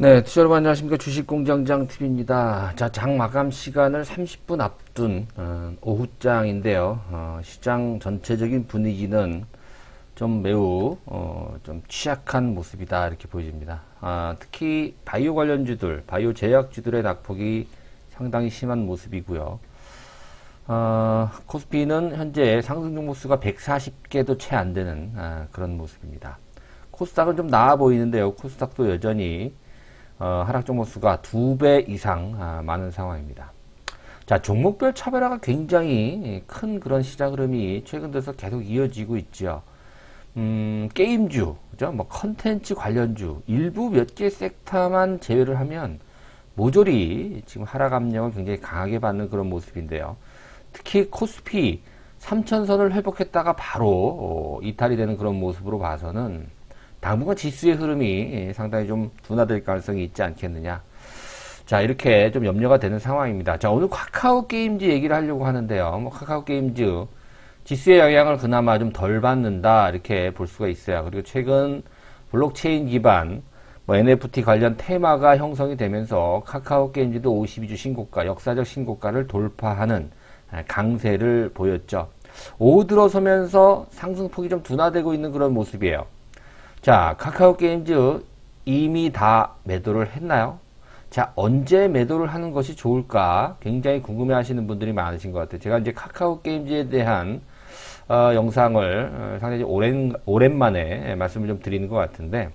네, 투자 여러분 안녕하십니까. 주식공장장 TV입니다. 자, 장 마감 시간을 30분 앞둔 어, 오후장인데요. 어, 시장 전체적인 분위기는 좀 매우 어, 좀 취약한 모습이다 이렇게 보여집니다. 아, 특히 바이오 관련주들, 바이오 제약주들의 낙폭이 상당히 심한 모습이고요. 어, 코스피는 현재 상승 종목수가 140개도 채 안 되는 아, 그런 모습입니다. 코스닥은 좀 나아 보이는데요. 코스닥도 여전히 어, 하락 종목수가 두 배 이상 아, 많은 상황입니다. 자, 종목별 차별화가 굉장히 큰 그런 시장 흐름이 최근 들어서 계속 이어지고 있죠. 음, 게임주, 그죠? 뭐 컨텐츠 관련주 일부 몇 개 섹터만 제외를 하면 모조리 지금 하락 압력을 굉장히 강하게 받는 그런 모습인데요. 특히 코스피 3천선을 회복했다가 바로 어, 이탈이 되는 그런 모습으로 봐서는 당분간 지수의 흐름이 상당히 좀 둔화될 가능성이 있지 않겠느냐. 자, 이렇게 좀 염려가 되는 상황입니다. 자, 오늘 카카오 게임즈 얘기를 하려고 하는데요. 뭐 카카오 게임즈 지수의 영향을 그나마 좀 덜 받는다 이렇게 볼 수가 있어요. 그리고 최근 블록체인 기반 뭐 NFT 관련 테마가 형성이 되면서 카카오 게임즈도 52주 신고가, 역사적 신고가를 돌파하는 강세를 보였죠. 오후 들어서면서 상승폭이 좀 둔화되고 있는 그런 모습이에요. 자, 카카오 게임즈 이미 다 매도를 했나요? 자, 언제 매도를 하는 것이 좋을까? 굉장히 궁금해 하시는 분들이 많으신 것 같아요. 제가 이제 카카오 게임즈에 대한 어, 영상을 어, 상당히 오랜, 오랜만에 말씀을 좀 드리는 것 같은데,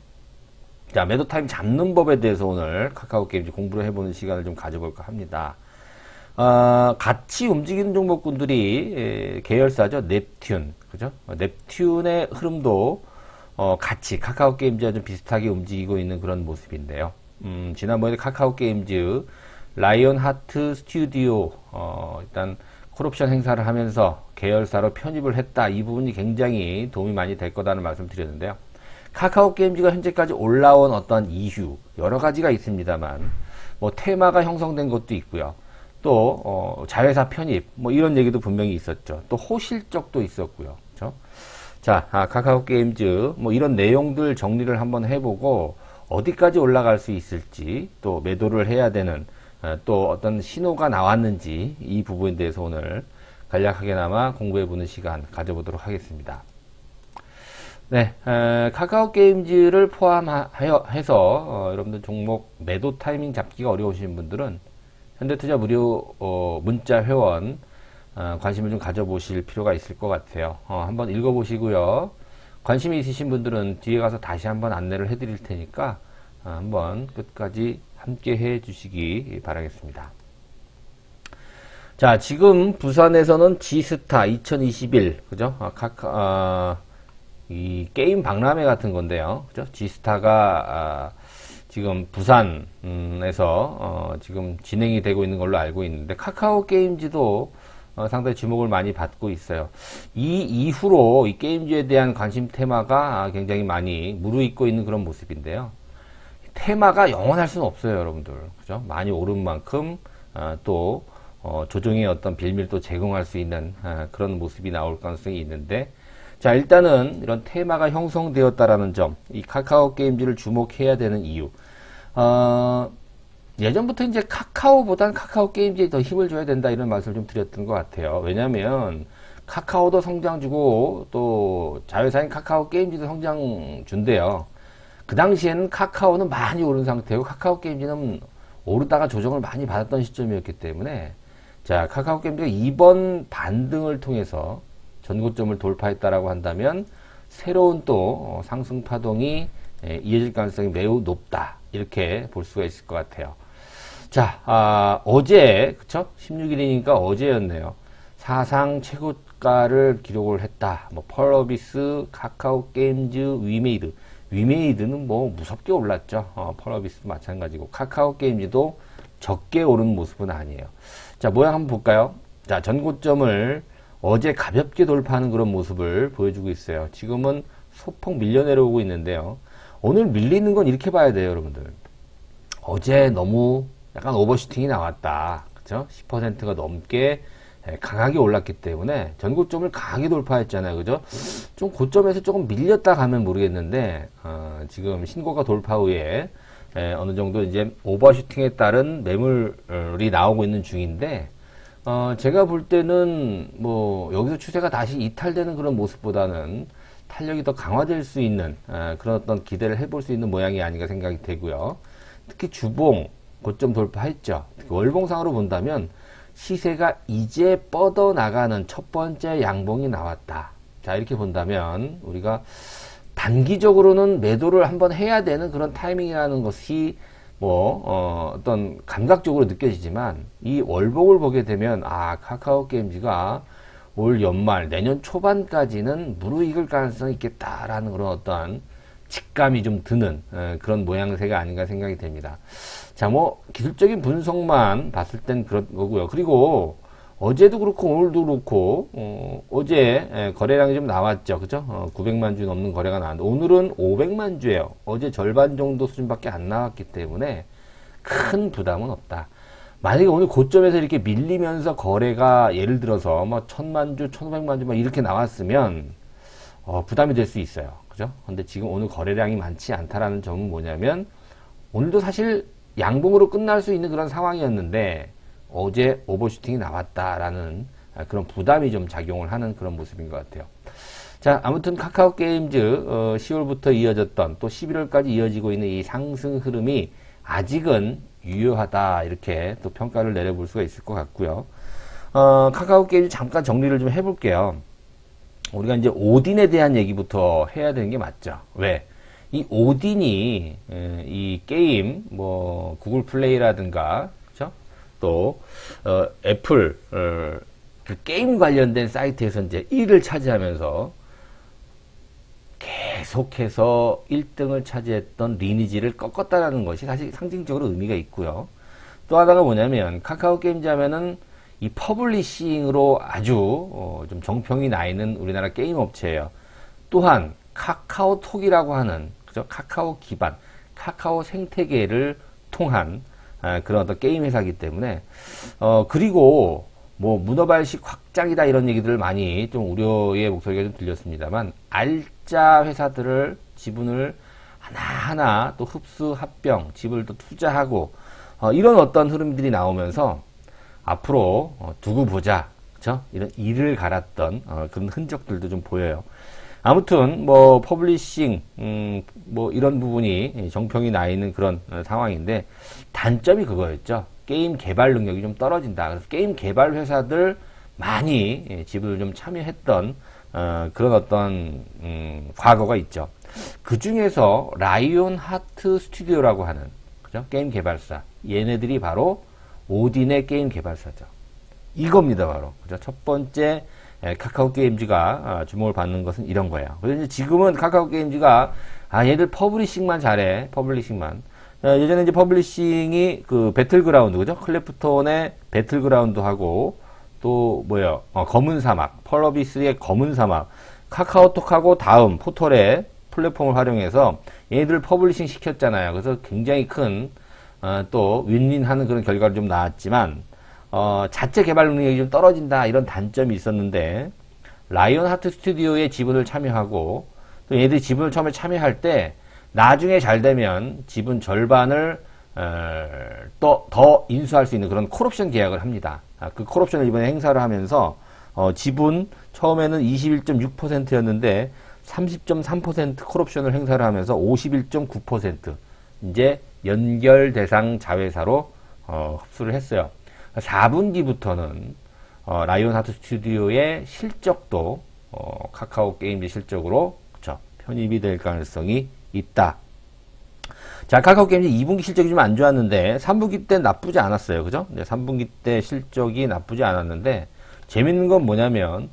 자, 매도 타임 잡는 법에 대해서 오늘 카카오 게임즈 공부를 해보는 시간을 좀 가져볼까 합니다. 어, 같이 움직이는 종목군들이 에, 계열사죠. 넵튠. 그죠? 어, 넵튠의 흐름도 어, 같이 카카오 게임즈와 좀 비슷하게 움직이고 있는 그런 모습인데요. 음, 지난번에 카카오 게임즈 라이온 하트 스튜디오 어, 일단 콜옵션 행사를 하면서 계열사로 편입을 했다. 이 부분이 굉장히 도움이 많이 될 거다는 말씀 드렸는데요. 카카오 게임즈가 현재까지 올라온 어떤 이유 여러 가지가 있습니다만 뭐 테마가 형성된 것도 있고요. 또 어, 자회사 편입 뭐 이런 얘기도 분명히 있었죠. 또 호실적도 있었고요. 그렇죠? 자, 아, 카카오 게임즈 뭐 이런 내용들 정리를 한번 해보고 어디까지 올라갈 수 있을지 또 매도를 해야 되는 어, 또 어떤 신호가 나왔는지 이 부분에 대해서 오늘 간략하게나마 공부해보는 시간 가져보도록 하겠습니다. 네, 에, 카카오 게임즈를 포함해서 어, 여러분들 종목 매도 타이밍 잡기가 어려우신 분들은 현대투자 무료 어, 문자 회원 어, 관심을 좀 가져보실 필요가 있을 것 같아요. 어, 한번 읽어보시고요. 관심이 있으신 분들은 뒤에 가서 다시 한번 안내를 해드릴 테니까 어, 한번 끝까지 함께 해 주시기 바라겠습니다. 자, 지금 부산에서는 지스타 2021, 그죠? 아, 카카, 아, 이 게임 박람회 같은 건데요. 그죠? 지스타가, 아, 지금 부산에서, 어, 지금 진행이 되고 있는 걸로 알고 있는데, 카카오 게임즈도 어, 상당히 주목을 많이 받고 있어요. 이 이후로 이 게임즈에 대한 관심 테마가 굉장히 많이 무르익고 있는 그런 모습인데요. 테마가 영원할 수는 없어요, 여러분들. 그죠? 많이 오른 만큼, 어, 또, 어, 조정의 어떤 빌밀도 제공할 수 있는 어, 그런 모습이 나올 가능성이 있는데, 자, 일단은 이런 테마가 형성되었다라는 점, 이 카카오 게임즈를 주목해야 되는 이유. 어, 예전부터 이제 카카오보단 카카오 게임즈에 더 힘을 줘야 된다 이런 말씀을 좀 드렸던 것 같아요. 왜냐하면 카카오도 성장 주고 또 자회사인 카카오 게임즈도 성장 준대요. 그 당시에는 카카오는 많이 오른 상태고 카카오 게임즈는 오르다가 조정을 많이 받았던 시점이었기 때문에 자 카카오 게임즈가 이번 반등을 통해서 전고점을 돌파했다라고 한다면 새로운 또 상승 파동이 예, 이어질 가능성이 매우 높다 이렇게 볼 수가 있을 것 같아요. 자, 아, 어제, 그쵸? 16일이니까 어제였네요. 사상 최고가를 기록을 했다. 뭐, 펄어비스, 카카오 게임즈, 위메이드. 위메이드는 뭐 무섭게 올랐죠. 어, 펄어비스도 마찬가지고. 카카오 게임즈도 적게 오른 모습은 아니에요. 자, 모양 한번 볼까요? 자, 전고점을 어제 가볍게 돌파하는 그런 모습을 보여주고 있어요. 지금은 소폭 밀려 내려오고 있는데요. 오늘 밀리는 건 이렇게 봐야 돼요, 여러분들. 어제 너무 약간 오버슈팅이 나왔다. 그죠? 10%가 넘게 예, 강하게 올랐기 때문에 전고점을 강하게 돌파했잖아요. 그죠? 좀 고점에서 조금 밀렸다 가면 모르겠는데, 어, 지금 신고가 돌파 후에 에, 어느 정도 이제 오버슈팅에 따른 매물이 나오고 있는 중인데 어, 제가 볼 때는 뭐 여기서 추세가 다시 이탈되는 그런 모습보다는 탄력이 더 강화될 수 있는 에, 그런 어떤 기대를 해볼 수 있는 모양이 아닌가 생각이 되고요. 특히 주봉 고점 돌파했죠. 월봉상으로 본다면 시세가 이제 뻗어 나가는 첫 번째 양봉이 나왔다. 자 이렇게 본다면 우리가 단기적으로는 매도를 한번 해야 되는 그런 타이밍이라는 것이 뭐 어, 어떤 감각적으로 느껴지지만 이 월봉을 보게 되면 아 카카오 게임즈가 올 연말 내년 초반까지는 무르익을 가능성이 있겠다라는 그런 어떤 직감이 좀 드는 에, 그런 모양새가 아닌가 생각이 됩니다. 자, 뭐 기술적인 분석만 봤을 땐 그런 거고요. 그리고 어제도 그렇고 오늘도 그렇고 어, 제 거래량이 좀 나왔죠, 그죠? 어, 900만 주 넘는 거래가 나왔는데 오늘은 500만 주예요. 어제 절반 정도 수준밖에 안 나왔기 때문에 큰 부담은 없다. 만약에 오늘 고점에서 이렇게 밀리면서 거래가 예를 들어서 뭐 천만 주, 천오백만 주 막 이렇게 나왔으면 어, 부담이 될 수 있어요. 그죠? 근데 지금 오늘 거래량이 많지 않다라는 점은 뭐냐면 오늘도 사실 양봉으로 끝날 수 있는 그런 상황이었는데 어제 오버슈팅이 나왔다라는 그런 부담이 좀 작용을 하는 그런 모습인 것 같아요. 자, 아무튼 카카오 게임즈 어, 10월부터 이어졌던 또 11월까지 이어지고 있는 이 상승 흐름이 아직은 유효하다 이렇게 또 평가를 내려볼 수가 있을 것 같고요. 어, 카카오 게임즈 잠깐 정리를 좀 해볼게요. 우리가 이제 오딘에 대한 얘기부터 해야 되는 게 맞죠. 왜? 이 오딘이 에, 이 게임 뭐 구글 플레이라든가 그죠? 또 어, 애플 어, 그 게임 관련된 사이트에서 이제 1위를 차지하면서 계속해서 1등을 차지했던 리니지를 꺾었다라는 것이 사실 상징적으로 의미가 있고요. 또 하나가 뭐냐면 카카오 게임즈 하면은 이 퍼블리싱으로 아주 어, 좀 정평이 나 있는 우리나라 게임 업체예요. 또한 카카오톡이라고 하는 그죠? 카카오 기반, 카카오 생태계를 통한 아, 그런 어떤 게임 회사이기 때문에 어 그리고 뭐 문어발식 확장이다 이런 얘기들을 많이 좀 우려의 목소리가 좀 들렸습니다만 알짜 회사들을 지분을 하나하나 또 흡수 합병 지분을 또 투자하고 어, 이런 어떤 흐름들이 나오면서 앞으로 어, 두고 보자 그죠 이런 일을 갈았던 어, 그런 흔적들도 좀 보여요. 아무튼 뭐 퍼블리싱 음, 뭐 이런 부분이 정평이 나 있는 그런 어, 상황인데 단점이 그거였죠. 게임 개발 능력이 좀 떨어진다. 그래서 게임 개발 회사들 많이 예, 지분을 좀 참여했던 어, 그런 어떤 음, 과거가 있죠. 그 중에서 라이온 하트 스튜디오라고 하는 그죠? 게임 개발사 얘네들이 바로 오딘의 게임 개발사죠. 이겁니다, 바로. 그죠? 첫 번째 예, 카카오 게임즈가 아, 주목을 받는 것은 이런 거예요. 그래서 지금은 카카오 게임즈가 아 얘들 퍼블리싱만 잘해 퍼블리싱만 어, 예전에 이제 퍼블리싱이 그 배틀그라운드 그죠 클래프톤의 배틀그라운드 하고 또 뭐야 어, 검은 사막 펄러비스의 검은 사막 카카오톡하고 다음 포털의 플랫폼을 활용해서 얘들 퍼블리싱 시켰잖아요. 그래서 굉장히 큰 또 어, 윈윈하는 그런 결과를 좀 나왔지만 어, 자체 개발 능력이 좀 떨어진다 이런 단점이 있었는데 라이온 하트 스튜디오에 지분을 참여하고 또 얘들이 지분을 처음에 참여할 때 나중에 잘 되면 지분 절반을 어, 또 더 인수할 수 있는 그런 콜옵션 계약을 합니다. 아, 그 콜옵션을 이번에 행사를 하면서 어, 지분 처음에는 21.6%였는데 30.3% 콜옵션을 행사를 하면서 51.9% 이제 연결 대상 자회사로 어, 흡수를 했어요. 4분기부터는 어, 라이온 하트 스튜디오의 실적도 어, 카카오 게임즈 실적으로 그쵸, 편입이 될 가능성이 있다. 자, 카카오 게임즈 2분기 실적이 좀 안 좋았는데 3분기 때 나쁘지 않았어요. 그죠? 네, 3분기 때 실적이 나쁘지 않았는데 재밌는 건 뭐냐면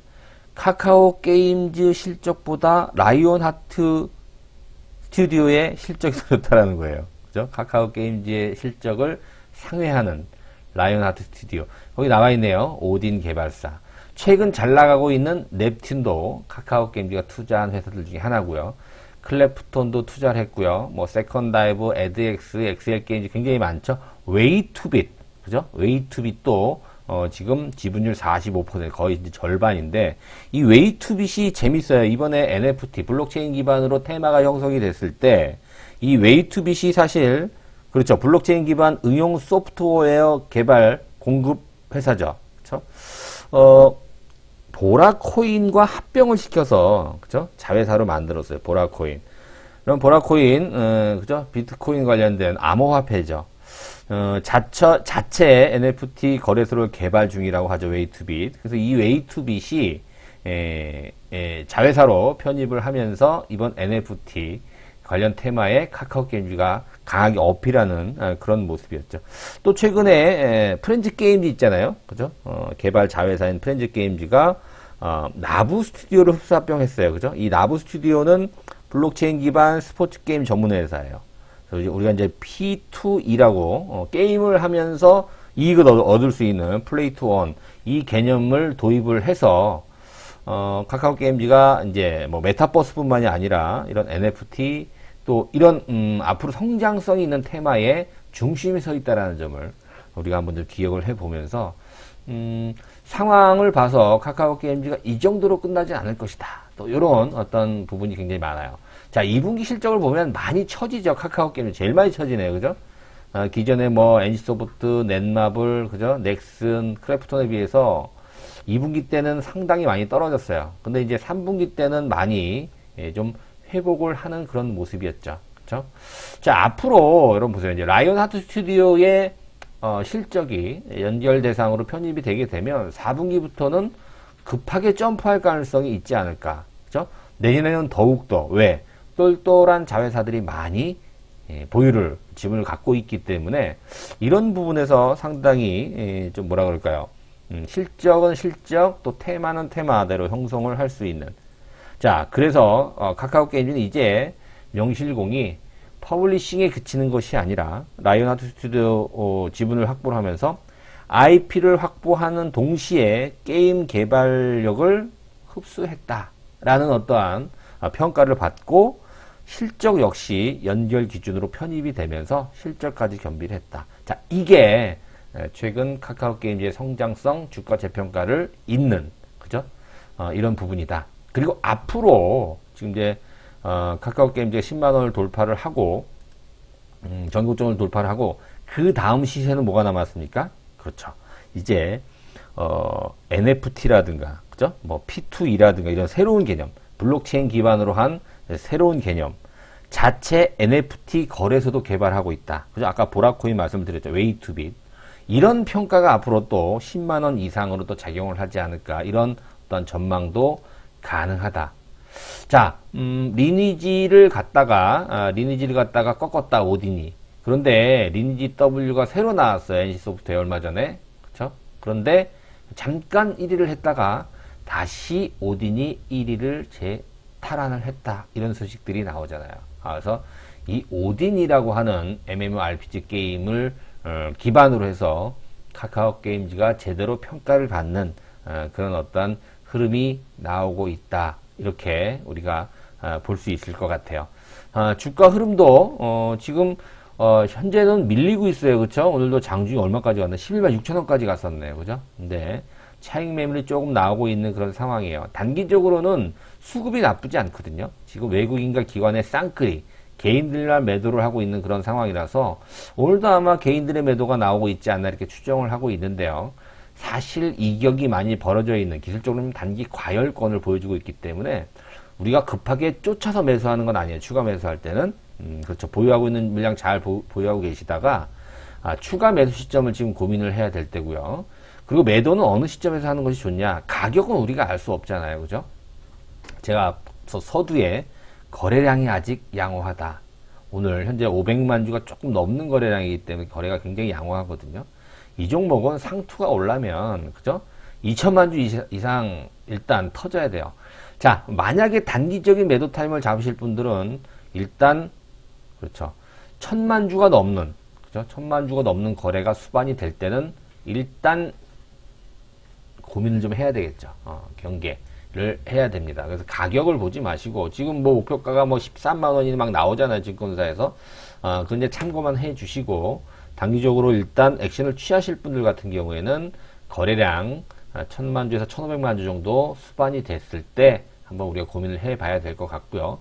카카오 게임즈 실적보다 라이온 하트 스튜디오의 실적이 더 좋다라는 거예요. 그죠? 카카오 게임즈의 실적을 상회하는 라이온하트 스튜디오. 거기 나와 있네요. 오딘 개발사. 최근 잘 나가고 있는 넵튠도 카카오 게임즈가 투자한 회사들 중에 하나고요. 클래프톤도 투자를 했고요. 뭐 세컨다이브, 에드엑스, 엑셀 게임즈 굉장히 많죠. 웨이투빗, 그죠? 웨이투빗도 어, 지금 지분율 45% 거의 이제 절반인데 이 웨이투빗이 재밌어요. 이번에 NFT 블록체인 기반으로 테마가 형성이 됐을 때 이 웨이투빗이 사실 그렇죠. 블록체인 기반 응용 소프트웨어 개발 공급 회사죠. 그렇죠? 어, 보라코인과 합병을 시켜서 그죠? 자회사로 만들었어요. 보라코인. 그럼 보라코인, 어, 그죠? 비트코인 관련된 암호화폐죠. 어, 자처, 자체 NFT 거래소를 개발 중이라고 하죠. 웨이투빗. 그래서 이 웨이투빗이 에, 에, 자회사로 편입을 하면서 이번 NFT 관련 테마의 카카오 게임즈가 강하게 어필하는 아, 그런 모습이었죠. 또 최근에 에, 프렌즈 게임즈 있잖아요. 그죠? 어, 개발 자회사인 프렌즈 게임즈가 어, 나부 스튜디오를 흡수 합병했어요. 그죠? 이 나부 스튜디오는 블록체인 기반 스포츠 게임 전문 회사예요. 그래서 우리가 이제 P2E라고 어, 게임을 하면서 이익을 얻- 얻을 수 있는 플레이 투원 이 개념을 도입을 해서 어, 카카오 게임즈가 이제 뭐 메타버스뿐만이 아니라 이런 NFT 또 이런 음, 앞으로 성장성이 있는 테마에 중심에 서 있다라는 점을 우리가 한번 좀 기억을 해보면서 음, 상황을 봐서 카카오 게임즈가 이 정도로 끝나지 않을 것이다. 또 이런 어떤 부분이 굉장히 많아요. 자, 2분기 실적을 보면 많이 처지죠. 카카오 게임즈 제일 많이 처지네요. 그죠? 아, 기존에 뭐 NC소프트, 넷마블, 그죠? 넥슨, 크래프톤에 비해서 2분기 때는 상당히 많이 떨어졌어요. 근데 이제 3분기 때는 많이 예, 좀 회복을 하는 그런 모습이었죠. 그죠? 자, 앞으로 여러분 보세요. 이제 라이온 하트 스튜디오의 어, 실적이 연결 대상으로 편입이 되게 되면 4분기부터는 급하게 점프할 가능성이 있지 않을까. 그죠? 내년에는 더욱더 왜? 똘똘한 자회사들이 많이 예, 보유를 지분을 갖고 있기 때문에 이런 부분에서 상당히 예, 좀 뭐라 그럴까요? 음, 실적은 실적 또 테마는 테마대로 형성을 할 수 있는 자 그래서 어, 카카오 게임즈는 이제 명실공히 퍼블리싱에 그치는 것이 아니라 라이온하트 스튜디오 어, 지분을 확보를 하면서 IP를 확보하는 동시에 게임 개발력을 흡수했다라는 어떠한 어, 평가를 받고 실적 역시 연결 기준으로 편입이 되면서 실적까지 겸비를 했다. 자, 이게 에, 최근 카카오 게임즈의 성장성 주가 재평가를 잇는 그죠? 어, 이런 부분이다. 그리고 앞으로 지금 이제 어, 카카오 게임즈가 10만 원을 돌파를 하고 음, 전국적으로 돌파를 하고 그 다음 시세는 뭐가 남았습니까? 그렇죠. 이제 어, NFT라든가 그죠? 뭐 P2E라든가 이런 새로운 개념, 블록체인 기반으로 한 새로운 개념, 자체 NFT 거래소도 개발하고 있다. 그죠? 아까 보라코인 말씀드렸죠. 웨이투빗. 이런 평가가 앞으로 또 10만 원 이상으로 또 작용을 하지 않을까 이런 어떤 전망도 가능하다. 자, 음, 리니지를 갖다가 아, 리니지를 갖다가 꺾었다 오디니. 그런데 리니지 W가 새로 나왔어요. NC소프트에 얼마 전에. 그렇죠? 그런데 잠깐 1위를 했다가 다시 오딘이 1위를 재탈환을 했다. 이런 소식들이 나오잖아요. 아, 그래서 이 오딘이라고 하는 MMORPG 게임을 어, 기반으로 해서 카카오 게임즈가 제대로 평가를 받는 어, 그런 어떤 흐름이 나오고 있다. 이렇게 우리가 어, 볼수 있을 것 같아요. 아, 주가 흐름도 어, 지금 어, 현재는 밀리고 있어요. 그렇죠? 오늘도 장중이 얼마까지 갔나? 11만 6천 원까지 갔었네요. 그죠? 근데 차익 매물이 조금 나오고 있는 그런 상황이에요. 단기적으로는 수급이 나쁘지 않거든요. 지금 외국인과 기관의 쌍끌이 개인들만 매도를 하고 있는 그런 상황이라서 오늘도 아마 개인들의 매도가 나오고 있지 않나 이렇게 추정을 하고 있는데요. 사실 이격이 많이 벌어져 있는 기술적으로는 단기 과열권을 보여주고 있기 때문에 우리가 급하게 쫓아서 매수하는 건 아니에요. 추가 매수할 때는 음, 그렇죠. 보유하고 있는 물량 잘 보, 유하고 계시다가 아, 추가 매수 시점을 지금 고민을 해야 될 때고요. 그리고 매도는 어느 시점에서 하는 것이 좋냐? 가격은 우리가 알 수 없잖아요. 그죠? 제가 앞서 서두에 거래량이 아직 양호하다. 오늘 현재 500만 주가 조금 넘는 거래량이기 때문에 거래가 굉장히 양호하거든요. 이 종목은 상투가 올라면 그죠? 2천만 주 이상 일단 터져야 돼요. 자, 만약에 단기적인 매도 타임을 잡으실 분들은 일단 그렇죠. 천만 주가 넘는 그죠? 천만 주가 넘는 거래가 수반이 될 때는 일단 고민을 좀 해야 되겠죠. 어, 경계를 해야 됩니다. 그래서 가격을 보지 마시고 지금 뭐 목표가가 뭐 13만 원이 막 나오잖아요. 증권사에서. 어, 그 이제 참고만 해 주시고 단기적으로 일단 액션을 취하실 분들 같은 경우에는 거래량 아, 천만 주에서 천오백만 주 정도 수반이 됐을 때 한번 우리가 고민을 해 봐야 될 것 같고요.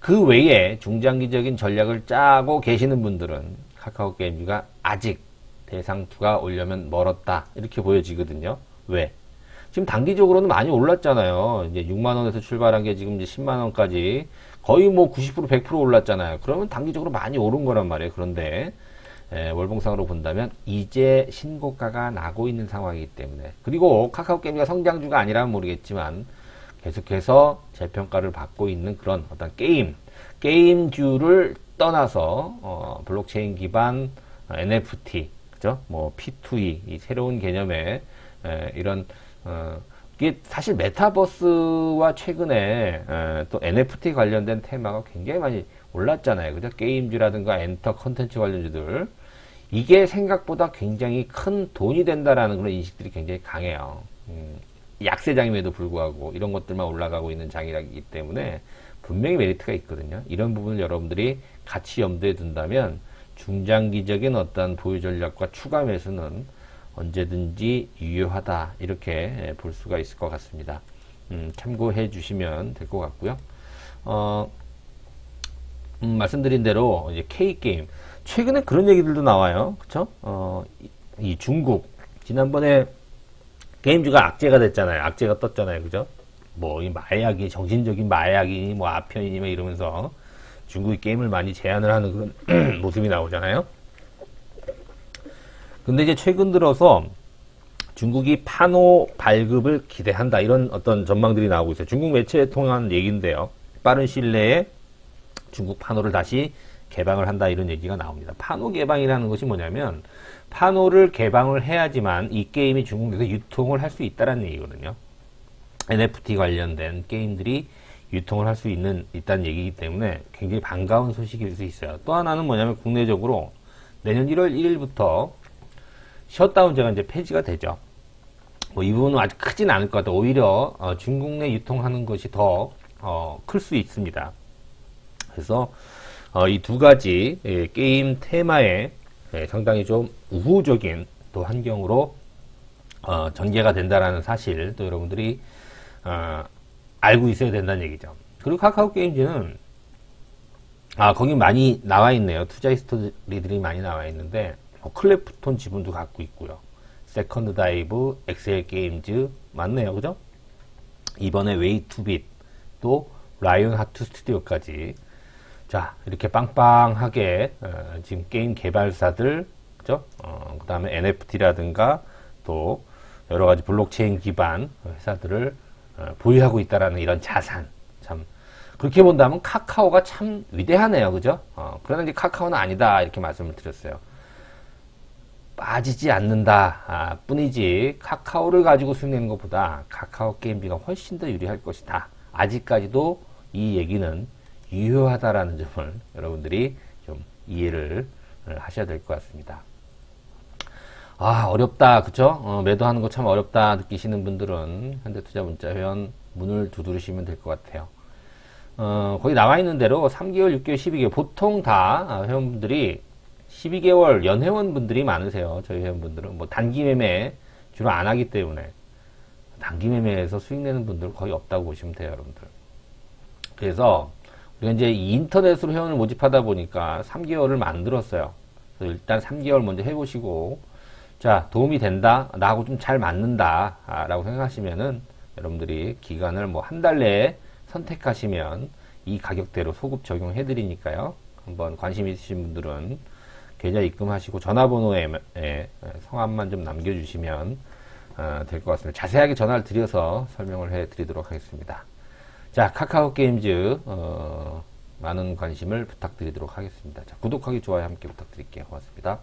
그 외에 중장기적인 전략을 짜고 계시는 분들은 카카오 게임즈가 아직 대상 2가 오려면 멀었다 이렇게 보여지거든요. 왜? 지금 단기적으로는 많이 올랐잖아요. 이제 6만 원에서 출발한 게 지금 이제 10만 원까지 거의 뭐 90% 100% 올랐잖아요. 그러면 단기적으로 많이 오른 거란 말이에요. 그런데 에, 월봉상으로 본다면 이제 신고가가 나고 있는 상황이기 때문에 그리고 카카오 게임즈가 성장주가 아니라면 모르겠지만 계속해서 재평가를 받고 있는 그런 어떤 게임 게임주를 떠나서 어, 블록체인 기반 어, NFT 그죠? 뭐 P2E 이 새로운 개념의 에, 이런 어, 이게 사실 메타버스와 최근에 에, 또 NFT 관련된 테마가 굉장히 많이 올랐잖아요. 그죠? 게임주라든가 엔터 컨텐츠 관련주들 이게 생각보다 굉장히 큰 돈이 된다라는 그런 인식들이 굉장히 강해요. 음, 약세장임에도 불구하고 이런 것들만 올라가고 있는 장이기 때문에 분명히 메리트가 있거든요. 이런 부분을 여러분들이 같이 염두에 둔다면 중장기적인 어떤 보유 전략과 추가 매수는 언제든지 유효하다 이렇게 볼 수가 있을 것 같습니다. 음, 참고해 주시면 될 것 같고요. 어, 음, 말씀드린 대로 이제 K 게임 최근에 그런 얘기들도 나와요. 그쵸? 어, 이, 이 중국 지난번에 게임주가 악재가 됐잖아요. 악재가 떴잖아요. 그죠? 뭐 이 마약이 정신적인 마약이니 뭐 아편이니 뭐 이러면서 중국이 게임을 많이 제한을 하는 그런 모습이 나오잖아요. 근데 이제 최근 들어서 중국이 파노 발급을 기대한다 이런 어떤 전망들이 나오고 있어요. 중국 매체에 통한 얘기인데요. 빠른 시일 내에 중국 파노를 다시 개방을 한다 이런 얘기가 나옵니다. 파노 개방이라는 것이 뭐냐면 파노를 개방을 해야지만 이 게임이 중국 내에서 유통을 할 수 있다는 얘기거든요. NFT 관련된 게임들이 유통을 할 수 있는 있다는 얘기이기 때문에 굉장히 반가운 소식일 수 있어요. 또 하나는 뭐냐면 국내적으로 내년 1월 1일부터 셧다운제가 이제 폐지가 되죠. 뭐 이 부분은 아직 크진 않을 것 같아요. 오히려 어, 중국 내 유통하는 것이 더 어, 클수 있습니다. 그래서 어, 이 두 가지 예, 게임 테마에 예, 상당히 좀 우호적인 또 환경으로 어, 전개가 된다라는 사실 또 여러분들이 어, 알고 있어야 된다는 얘기죠. 그리고 카카오 게임즈는 아 거기 많이 나와 있네요. 투자 히스토리들이 많이 나와 있는데 뭐 클래프톤 지분도 갖고 있고요. 세컨드 다이브, 엑셀 게임즈 맞네요, 그죠? 이번에 웨이투빗 또 라이온 하트 스튜디오까지 자 이렇게 빵빵하게 어, 지금 게임 개발사들 그죠? 어, 그 다음에 NFT라든가 또 여러 가지 블록체인 기반 회사들을 어, 보유하고 있다라는 이런 자산 참 그렇게 본다면 카카오가 참 위대하네요, 그죠? 어, 그러나 이제 카카오는 아니다 이렇게 말씀을 드렸어요. 빠지지 않는다 아, 뿐이지 카카오를 가지고 수행되는 것보다 카카오 게임비가 훨씬 더 유리할 것이다. 아직까지도 이 얘기는 유효하다라는 점을 여러분들이 좀 이해를 하셔야 될 것 같습니다. 아 어렵다. 그쵸? 어, 매도하는 거 참 어렵다 느끼시는 분들은 현대투자문자 회원 문을 두드리시면 될 것 같아요. 어, 거기 나와 있는 대로 3개월 6개월 12개월 보통 다 아, 회원분들이 12개월 연회원 분들이 많으세요. 저희 회원분들은. 뭐 단기 매매 주로 안 하기 때문에. 단기 매매에서 수익 내는 분들은 거의 없다고 보시면 돼요 여러분들. 그래서 우리가 이제 인터넷으로 회원을 모집하다 보니까 3개월을 만들었어요 그래서 일단 3개월 먼저 해보시고 자, 도움이 된다, 나하고 좀 잘 맞는다, 아, 라고 생각하시면은 여러분들이 기간을 뭐 한 달 내에 선택하시면 이 가격대로 소급 적용해 드리니까요. 한번 관심 있으신 분들은 계좌 입금하시고 전화번호에 에, 성함만 좀 남겨주시면 어, 될것 같습니다. 자세하게 전화를 드려서 설명을 해 드리도록 하겠습니다. 자, 카카오 게임즈, 어, 많은 관심을 부탁드리도록 하겠습니다. 자, 구독하기, 좋아요 함께 부탁드릴게요. 고맙습니다.